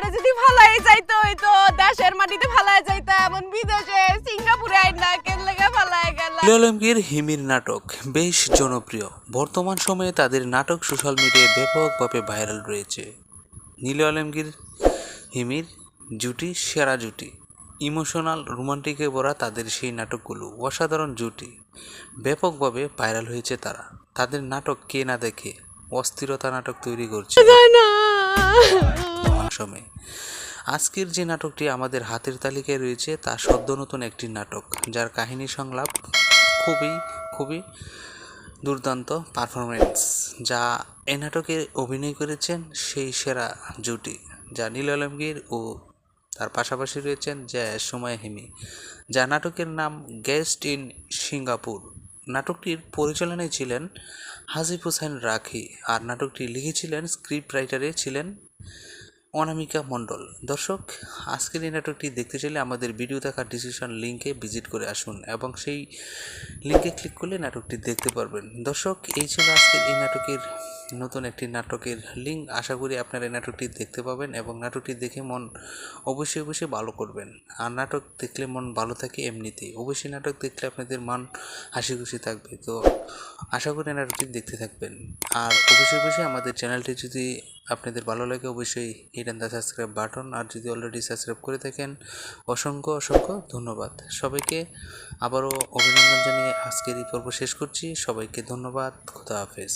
আমারে যদি ফালাই যাইতো হইতো দেশের মাটিতে ফালাই যাইতো এমন বিদেশে সিঙ্গাপুরে আইন না কেন লেগে ফালাই গেল। আলমগীর হিমির নাটক বেশ জনপ্রিয়। বর্তমান সময়ে তাদের নাটক সোশ্যাল মিডিয়ায় ব্যাপকভাবে ভাইরাল রয়েছে। নীল আলমগীর হিমির জুটি সেরা জুটি। ইমোশনাল রোমান্টিকে ভরা তাদের সেই নাটকগুলো অসাধারণ জুটি। ব্যাপকভাবে ভাইরাল হয়েছে তারা। তাদের নাটক কে না দেখে অস্থিরতা নাটক তৈরি করছে। না আজকের যে নাটকটি আমাদের হাতের তালিকায় রয়েছে, তা সদ্য নতুন একটি নাটক, যার কাহিনী সংলাপ খুবই খুবই দুর্দান্ত পারফরমেন্স যা এ নাটকে অভিনয় করেছেন সেই সেরা জুটি, যা নীল আলমগীর ও তার পাশাপাশি রয়েছেন জয়া সময় হিমি যা নাটকের নাম গেস্ট ইন সিঙ্গাপুর নাটকটির পরিচালনায় ছিলেন হাজিফ হোসেন রাখি, আর নাটকটি লিখেছিলেন স্ক্রিপ্ট রাইটারে ছিলেন অনামিকা মণ্ডল। দর্শক, আজকের এই নাটকটি দেখতে চাইলে আমাদের ভিডিও দেখার ডিসিশন লিঙ্কে ভিজিট করে আসুন এবং সেই লিঙ্কে ক্লিক করলে নাটকটি দেখতে পারবেন। দর্শক, এই ছিল আজকের এই নাটকের নতুন একটি নাটকের লিঙ্ক আশা করি আপনারা এই নাটকটি দেখতে পাবেন এবং নাটকটি দেখে মন অবশ্যই অবশ্যই ভালো করবেন। আর নাটক দেখলে মন ভালো থাকে এমনিতেই। অবশ্যই নাটক দেখলে আপনাদের মন হাসি খুশি থাকবে। তো আশা করি নাটকটি দেখতে থাকবেন। আর অবশ্যই অবশ্যই আমাদের চ্যানেলটি যদি আপনাদের ভালো লাগে অবশ্যই hit and the subscribe button আর যদি অলরেডি সাবস্ক্রাইব করে থাকেন, অসংখ্য অসংখ্য ধন্যবাদ। সবাইকে আবারও অভিনন্দন জানিয়ে আজকের এই পর্ব শেষ করছি। সবাইকে ধন্যবাদ। খুদা হাফেজ।